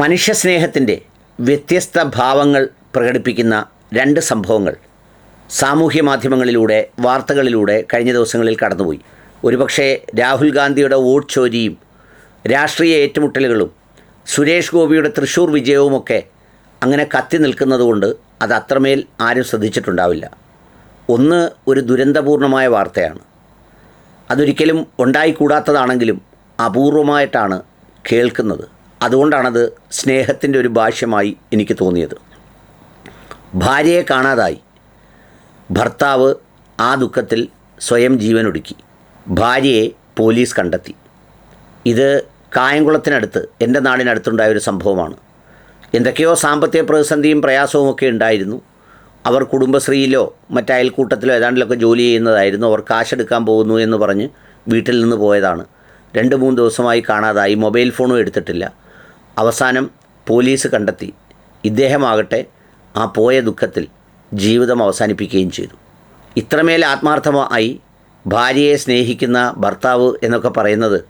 മനുഷ്യസ്നേഹത്തിന്റെ വ്യത്യസ്ത ഭാവങ്ങൾ പ്രകടിപ്പിക്കുന്ന രണ്ട് സംഭവങ്ങൾ സാമൂഹ്യ മാധ്യമങ്ങളിലൂടെ വാർത്തകളിലൂടെ കഴിഞ്ഞ ദിവസങ്ങളിൽ കടന്നുപോയി. ഒരുപക്ഷേ രാഹുൽ ഗാന്ധിയുടെ വോട്ട് ചോരിയും രാഷ്ട്രീയ ഏറ്റുമുട്ടലുകളും സുരേഷ് ഗോപിയുടെ തൃശ്ശൂർ വിജയവുമൊക്കെ അങ്ങനെ കത്തി നിൽക്കുന്നതുകൊണ്ട് അത് അത്രമേൽ ആരും ശ്രദ്ധിച്ചിട്ടുണ്ടാവില്ല. ഒന്ന് ഒരു ദുരന്തപൂർണമായ വാർത്തയാണ്. അതൊരിക്കലും ഉണ്ടായിക്കൂടാത്തതാണെങ്കിലും അപൂർവമായിട്ടാണ് കേൾക്കുന്നത്. അതുകൊണ്ടാണത് സ്നേഹത്തിന്റെ ഒരു ഭാഷ്യമായി എനിക്ക് തോന്നിയത്. ഭാര്യയെ കാണാതായി. ഭർത്താവ് ആ ദുഃഖത്തിൽ സ്വയം ജീവനൊടുക്കി. ഭാര്യയെ പോലീസ് കണ്ടെത്തി. ഇത് കായംകുളത്തിനടുത്ത് എന്റെ നാടിനടുത്തുണ്ടായ ഒരു സംഭവമാണ്. എന്തൊക്കെയോ സാമ്പത്തിക പ്രതിസന്ധിയും പ്രയാസവും ഒക്കെ ഉണ്ടായിരുന്നു. അവർ കുടുംബശ്രീയിലോ മറ്റ് അയൽക്കൂട്ടത്തിലോ ഏതാണ്ടിലൊക്കെ ജോലി ചെയ്യുന്നതായിരുന്നു. അവർ കാശെടുക്കാൻ പോകുന്നു എന്ന് പറഞ്ഞ് വീട്ടിൽ നിന്ന് പോയതാണ്. രണ്ട് മൂന്ന് ദിവസമായി കാണാതായി. മൊബൈൽ ഫോണും എടുത്തിട്ടില്ല. അവസാനം പോലീസ് കണ്ടെത്തി. ഇദ്ദേഹമാകട്ടെ ആ പോയ ദുഃഖത്തിൽ ജീവിതം അവസാനിപ്പിക്കുകയും ചെയ്തു. ഇത്രമേൽ ആത്മാർത്ഥമായി ഭാര്യയെ സ്നേഹിക്കുന്ന ഭർത്താവ് എന്നൊക്കെ പറയുന്നത്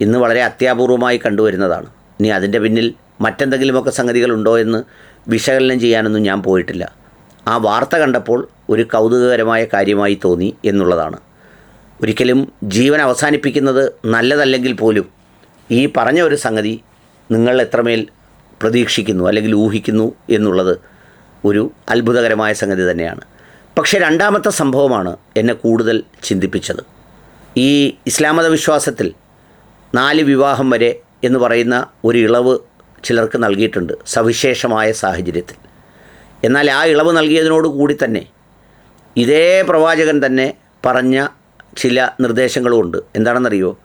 ഇന്ന് വളരെ അത്യാപൂർവമായി കണ്ടുവരുന്നതാണ്. ഇനി അതിന്റെ പിന്നിൽ മറ്റെന്തെങ്കിലുമൊക്കെ സംഗതികളുണ്ടോ എന്ന് വിശകലനം ചെയ്യാനൊന്നും ഞാൻ പോയിട്ടില്ല. ആ വാർത്ത കണ്ടപ്പോൾ ഒരു കൗതുകകരമായ കാര്യമായി തോന്നി എന്നുള്ളതാണ്. ഒരിക്കലും ജീവൻ അവസാനിപ്പിക്കുന്നത് നല്ലതല്ലെങ്കിൽ പോലും ഈ പറഞ്ഞ ഒരു സംഗതി നിങ്ങൾ എത്രമേൽ പ്രതീക്ഷിക്കുന്നു അല്ലെങ്കിൽ ഊഹിക്കുന്നു എന്നുള്ളത് ഒരു അത്ഭുതകരമായ സംഗതി തന്നെയാണ്. പക്ഷേ രണ്ടാമത്തെ സംഭവമാണ് എന്നെ കൂടുതൽ ചിന്തിപ്പിച്ചത്. ഈ ഇസ്ലാം മത വിശ്വാസത്തിൽ നാല് വിവാഹം വരെ എന്ന് പറയുന്ന ഒരു ഇളവ് ചിലർക്ക് നൽകിയിട്ടുണ്ട് സവിശേഷമായ സാഹചര്യത്തിൽ. എന്നാൽ ആ ഇളവ് നൽകിയതിനോട് കൂടി തന്നെ ഇതേ പ്രവാചകൻ തന്നെ പറഞ്ഞ ചില നിർദ്ദേശങ്ങളുമുണ്ട്. എന്താണെന്നറിയോ?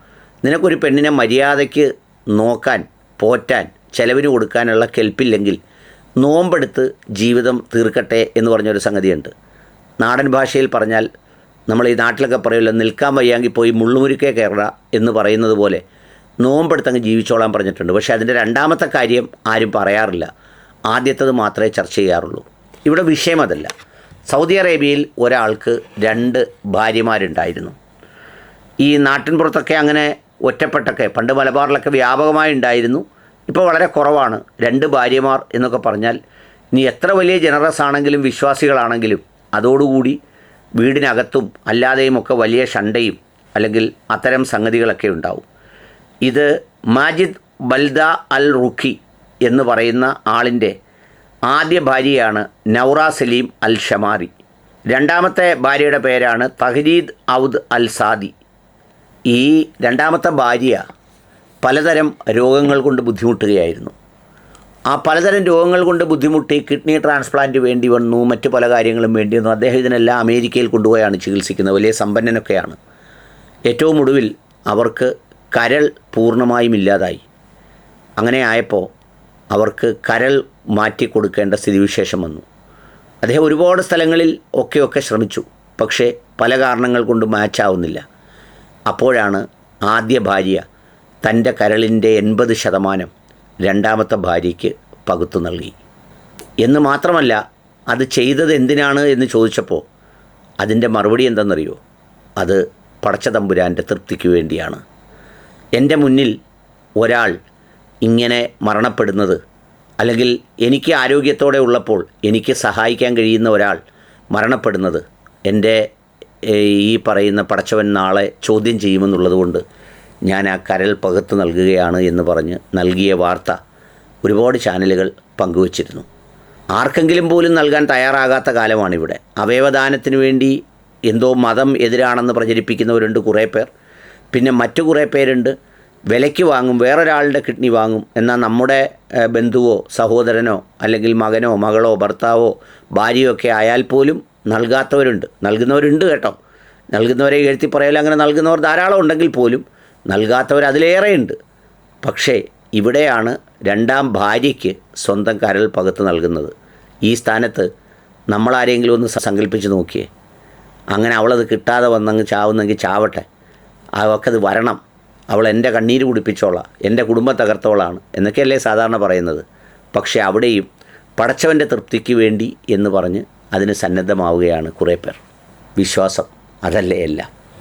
നിനക്കൊരു പെണ്ണിനെ മര്യാദയ്ക്ക് നോക്കാൻ പോറ്റാൻ ചെലവിന് കൊടുക്കാനുള്ള കെൽപ്പില്ലെങ്കിൽ നോമ്പെടുത്ത് ജീവിതം തീർക്കട്ടെ എന്ന് പറഞ്ഞൊരു സംഗതിയുണ്ട്. നാടൻ ഭാഷയിൽ പറഞ്ഞാൽ നമ്മൾ ഈ നാട്ടിലൊക്കെ പറയുമല്ലോ നിൽക്കാൻ വയ്യാങ്കിൽ പോയി മുള്ളുമുരുക്കേ കയറുക എന്ന് പറയുന്നത് പോലെ നോമ്പെടുത്തങ്ങ് ജീവിച്ചോളാൻ പറഞ്ഞിട്ടുണ്ട്. പക്ഷേ അതിന്റെ രണ്ടാമത്തെ കാര്യം ആരും പറയാറില്ല. ആദ്യത്തത് മാത്രമേ ചർച്ച ചെയ്യാറുള്ളൂ. ഇവിടെ വിഷയം അതല്ല. സൗദി അറേബ്യയിൽ ഒരാൾക്ക് രണ്ട് ഭാര്യമാരുണ്ടായിരുന്നു. ഈ നാട്ടിൻപുറത്തൊക്കെ അങ്ങനെ ഒറ്റപ്പെട്ടൊക്കെ പണ്ട് മലബാറിലൊക്കെ വ്യാപകമായി ഉണ്ടായിരുന്നു ഇപ്പോൾ വളരെ കുറവാണ്. രണ്ട് ഭാര്യമാർ എന്നൊക്കെ പറഞ്ഞാൽ നീ എത്ര വലിയ ജനറസ് ആണെങ്കിലും വിശ്വാസികളാണെങ്കിലും അതോടുകൂടി വീടിനകത്തും അല്ലാതെയും ഒക്കെ വലിയ ഷണ്ടയും അല്ലെങ്കിൽ അത്തരം സംഗതികളൊക്കെ ഉണ്ടാവും. ഇത് മാജിദ് ബൽദ അൽ റുഖി എന്ന് പറയുന്ന ആളിന്റെ ആദ്യ ഭാര്യയാണ് നൗറ സലീം അൽ ഷമാരി. രണ്ടാമത്തെ ഭാര്യയുടെ പേരാണ് തഹരീദ് ഔദ് അൽ സാദി. ഈ രണ്ടാമത്തെ ഭാര്യ പലതരം രോഗങ്ങൾ കൊണ്ട് ബുദ്ധിമുട്ടുകയായിരുന്നു. ആ പലതരം രോഗങ്ങൾ കൊണ്ട് ബുദ്ധിമുട്ടി കിഡ്നി ട്രാൻസ്പ്ലാന്റ് വേണ്ടി വന്നു മറ്റു പല കാര്യങ്ങളും വേണ്ടി വന്നു. അദ്ദേഹം ഇതിനെല്ലാം അമേരിക്കയിൽ കൊണ്ടുപോയാണ് ചികിത്സിക്കുന്നത്. വലിയ സമ്പന്നനൊക്കെയാണ്. ഏറ്റവും ഒടുവിൽ അവർക്ക് കരൾ പൂർണമായും ഇല്ലാതായി. അങ്ങനെ ആയപ്പോൾ അവർക്ക് കരൾ മാറ്റി കൊടുക്കേണ്ട സ്ഥിതിവിശേഷം വന്നു. അദ്ദേഹം ഒരുപാട് സ്ഥലങ്ങളിൽ ഒക്കെയൊക്കെ ശ്രമിച്ചു. പക്ഷേ പല കാരണങ്ങൾ കൊണ്ട് മാച്ചാവുന്നില്ല. അപ്പോഴാണ് ആദ്യ ഭാര്യ തന്റെ കരളിന്റെ എൺപത് ശതമാനം രണ്ടാമത്തെ ഭാര്യയ്ക്ക് പകുത്തു നൽകി. എന്ന് മാത്രമല്ല അത് ചെയ്തത് എന്തിനാണ് എന്ന് ചോദിച്ചപ്പോൾ അതിന്റെ മറുപടി എന്തെന്നറിയോ? അത് പടച്ച തമ്പുരാന്റെ തൃപ്തിക്ക് വേണ്ടിയാണ്. എന്റെ മുന്നിൽ ഒരാൾ ഇങ്ങനെ മരണപ്പെടുന്നത് അല്ലെങ്കിൽ എനിക്ക് ആരോഗ്യത്തോടെ ഉള്ളപ്പോൾ എനിക്ക് സഹായിക്കാൻ കഴിയുന്ന ഒരാൾ മരണപ്പെടുന്നത് എന്റെ ഈ പറയുന്ന പടച്ചവൻ നാളെ ചോദ്യം ചെയ്യുമെന്നുള്ളത് കൊണ്ട് ഞാൻ ആ കരൽ പകുത്ത് നൽകുകയാണ് എന്ന് പറഞ്ഞ് നൽകിയ വാർത്ത ഒരുപാട് ചാനലുകൾ പങ്കുവച്ചിരുന്നു. ആർക്കെങ്കിലും പോലും നൽകാൻ തയ്യാറാകാത്ത കാലമാണിവിടെ. അവയവദാനത്തിന് വേണ്ടി എന്തോ മതം എതിരാണെന്ന് പ്രചരിപ്പിക്കുന്നവരുണ്ട് കുറേ പേർ പിന്നെ മറ്റു കുറേ പേരുണ്ട്. വിലയ്ക്ക് വാങ്ങും വേറൊരാളുടെ കിഡ്നി വാങ്ങും. എന്നാൽ നമ്മുടെ ബന്ധുവോ സഹോദരനോ അല്ലെങ്കിൽ മകനോ മകളോ ഭർത്താവോ ഭാര്യയോ ഒക്കെ ആയാൽ പോലും നൽകാത്തവരുണ്ട്. നൽകുന്നവരുണ്ട് കേട്ടോ. നൽകുന്നവരെ എഴുത്തി പറയൽ അങ്ങനെ നൽകുന്നവർ ധാരാളം ഉണ്ടെങ്കിൽ പോലും നൽകാത്തവർ അതിലേറെയുണ്ട്. പക്ഷേ ഇവിടെയാണ് രണ്ടാം ഭാര്യയ്ക്ക് സ്വന്തം കരൾ പകത്ത് നൽകുന്നത്. ഈ സ്ഥാനത്ത് നമ്മളാരെങ്കിലും ഒന്ന് സങ്കല്പിച്ച് നോക്കിയേ. അങ്ങനെ അവളത് കിട്ടാതെ വന്നങ്ങ് ചാവുന്നെങ്കിൽ ചാവട്ടെ. അവൾക്കത് വരണം. അവൾ എന്റെ കണ്ണീര് കുടിപ്പിച്ചോളാം. എന്റെ കുടുംബം തകർത്തോളാണ് എന്നൊക്കെയല്ലേ സാധാരണ പറയുന്നത്. പക്ഷേ അവിടെയും പടച്ചവന്റെ തൃപ്തിക്ക് വേണ്ടി എന്ന് പറഞ്ഞ് അതിന് സന്നദ്ധമാവുകയാണ് കുറേ പേർ. വിശ്വാസം അതല്ലേ എല്ലാം.